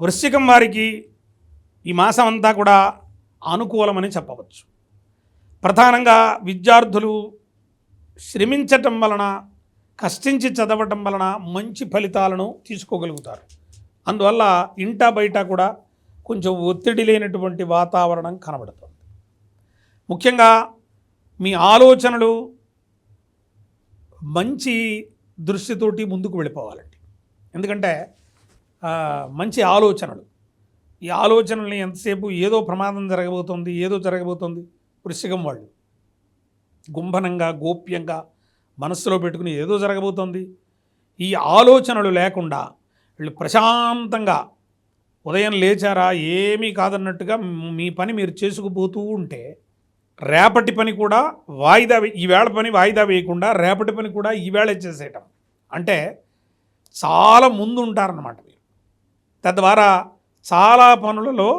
వృశ్చికం వారికి ఈ మాసం అంతా కూడా అనుకూలమని చెప్పవచ్చు. ప్రధానంగా విద్యార్థులు శ్రమించటం వలన కష్టించి చదవటం వలన మంచి ఫలితాలను తీసుకోగలుగుతారు. అందువల్ల ఇంట బయట కూడా కొంచెం ఒత్తిడి లేనటువంటి వాతావరణం కనబడుతుంది. ముఖ్యంగా మీ ఆలోచనలు మంచి దృష్టితోటి ముందుకు వెళ్ళిపోవాలండి. ఎందుకంటే మంచి ఆలోచనలు. ఈ ఆలోచనల్ని ఎంతసేపు ఏదో ప్రమాదం జరగబోతోంది ఏదో జరగబోతోంది వృశ్చికం వాళ్ళు. గుంభనంగా గోప్యంగా మనస్సులో పెట్టుకుని ఏదో జరగబోతుంది. ఈ ఆలోచనలు లేకుండా వీళ్ళు ప్రశాంతంగా ఉదయం లేచారా ఏమీ కాదన్నట్టుగా మీ పని మీరు చేసుకుపోతూ ఉంటే రేపటి పని కూడా వాయిదా ఈవేళ పని వాయిదా వేయకుండా రేపటి పని కూడా ఈవేళ చేసేయటం. అంటే చాలా ముందు ఉంటారన్నమాట మీరు. తద్వారా చాలా పనులలో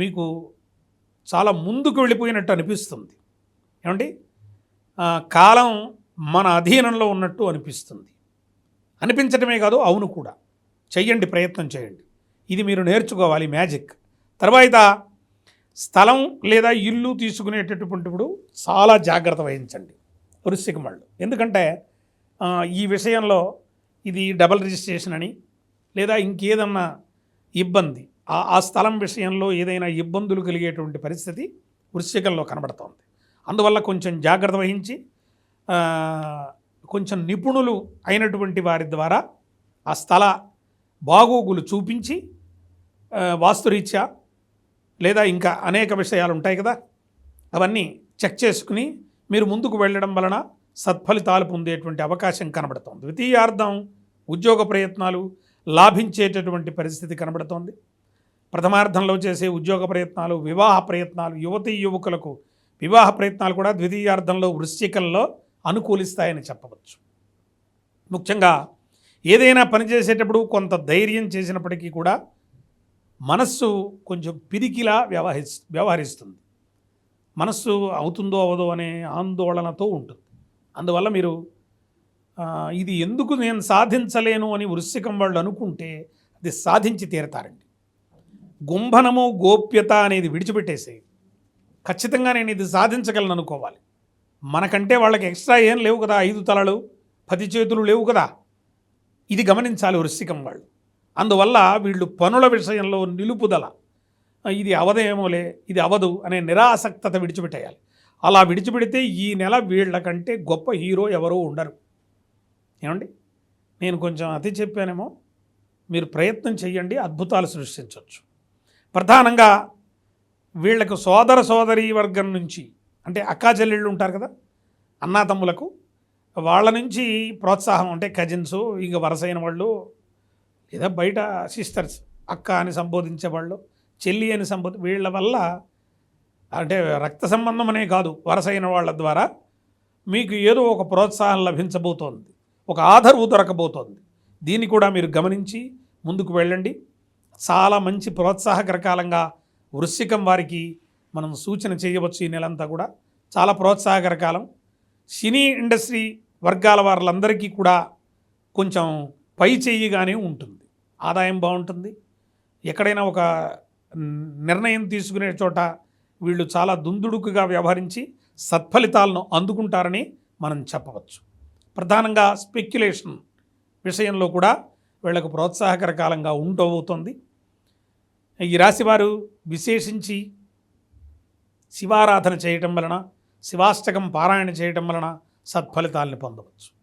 మీకు చాలా ముందుకు వెళ్ళిపోయినట్టు అనిపిస్తుంది. ఏమండి? కాలం మన అధీనంలో ఉన్నట్టు అనిపిస్తుంది. అనిపించటమే కాదు అవును కూడా. చెయ్యండి ప్రయత్నం చేయండి. ఇది మీరు నేర్చుకోవాలి మ్యాజిక్. తర్వాత స్థలం లేదా ఇల్లు తీసుకునేటటువంటిప్పుడు చాలా జాగ్రత్త వహించండి. వృశ్చికం వాళ్ళు ఎందుకంటే ఈ విషయంలో ఇది డబల్ రిజిస్ట్రేషన్ అని లేదా ఇంకేదన్నా ఇబ్బంది. ఆ స్థలం విషయంలో ఏదైనా ఇబ్బందులు కలిగేటువంటి పరిస్థితి వృశ్చికంలో కనబడుతోంది. అందువల్ల కొంచెం జాగ్రత్త వహించి కొంచెం నిపుణులు అయినటువంటి వారి ద్వారా ఆ స్థల బాగోగులు చూపించి వాస్తురీత్యా లేదా ఇంకా అనేక విషయాలు ఉంటాయి కదా అవన్నీ చెక్ చేసుకుని మీరు ముందుకు వెళ్ళడం వలన సత్ఫలితాలు పొందేటువంటి అవకాశం కనబడుతోంది. ద్వితీయార్థం ఉద్యోగ ప్రయత్నాలు లాభించేటటువంటి పరిస్థితి కనబడుతోంది. ప్రథమార్థంలో చేసే ఉద్యోగ ప్రయత్నాలు వివాహ ప్రయత్నాలు యువతీ యువకులకు వివాహ ప్రయత్నాలు కూడా ద్వితీయార్థంలో వృశ్చికంలో అనుకూలిస్తాయని చెప్పవచ్చు. ముఖ్యంగా ఏదైనా పని చేసేటప్పుడు కొంత ధైర్యం చేసినప్పటికీ కూడా మనస్సు కొంచెం పిరికిలా వ్యవహరిస్ వ్యవహరిస్తుంది. మనస్సు అవుతుందో అవదో అనే ఆందోళనతో ఉంటుంది. అందువల్ల మీరు ఇది ఎందుకు నేను సాధించలేను అని వృశ్చికం వాళ్ళు అనుకుంటే అది సాధించి తీరతారండి. గుంభనము గోప్యత అనేది విడిచిపెట్టేసే ఖచ్చితంగా నేను ఇది సాధించగలను అనుకోవాలి. మనకంటే వాళ్ళకి ఎక్స్ట్రా ఏం లేవు కదా ఐదు తలలు పది చేతులు లేవు కదా. ఇది గమనించాలి వృశ్చికం వాళ్ళు. అందువల్ల వీళ్ళు పనుల విషయంలో నిలుపుదల. ఇది అవదేమోలే ఇది అవదు అనే నిరాసక్తత విడిచిపెట్టేయాలి. అలా విడిచిపెడితే ఈ నెల వీళ్ళకంటే గొప్ప హీరో ఎవరో ఉండరు. ఏమండి? నేను కొంచెం అతి చెప్పానేమో మీరు ప్రయత్నం చేయండి అద్భుతాలు సృష్టించవచ్చు ప్రధానంగా వీళ్ళకు సోదర సోదరీ వర్గం నుంచి అంటే అక్కా చెల్లెళ్ళు ఉంటారు కదా అన్నాతమ్ములకు వాళ్ళ నుంచి ప్రోత్సాహం అంటే కజిన్స్ ఇక వరసైన వాళ్ళు లేదా బయట సిస్టర్స్ అక్క అని సంబోధించే వాళ్ళు చెల్లి అని సంబోధి వీళ్ళ వల్ల అంటే రక్త సంబంధం అనే కాదు వరసైన వాళ్ళ ద్వారా మీకు ఏదో ఒక ప్రోత్సాహం లభించబోతోంది. ఒక ఆధారవు దొరకబోతోంది. దీన్ని కూడా మీరు గమనించి ముందుకు వెళ్ళండి. చాలా మంచి ప్రోత్సాహకరకాలంగా వృశ్చికం వారికి మనం సూచన చేయవచ్చు ఈ నెలంతా కూడా. చాలా ప్రోత్సాహకర కాలం. సినీ ఇండస్ట్రీ వర్గాల వారులందరికీ కూడా కొంచెం పై చెయ్యిగానే ఉంటుంది. ఆదాయం బాగుంటుంది. ఎక్కడైనా ఒక నిర్ణయం తీసుకునే చోట వీళ్ళు చాలా దుందుడుకుగా వ్యవహరించి సత్ఫలితాలను అందుకుంటారని మనం చెప్పవచ్చు. ప్రధానంగా స్పెక్యులేషన్ విషయంలో కూడా వీళ్ళకు ప్రోత్సాహకర కాలంగా ఉండబోతోంది. ఈ రాశివారు విశేషించి శివారాధన చేయటం వలన శివాష్టకం పారాయణ చేయటం వలన సత్ఫలితాలను పొందవచ్చు.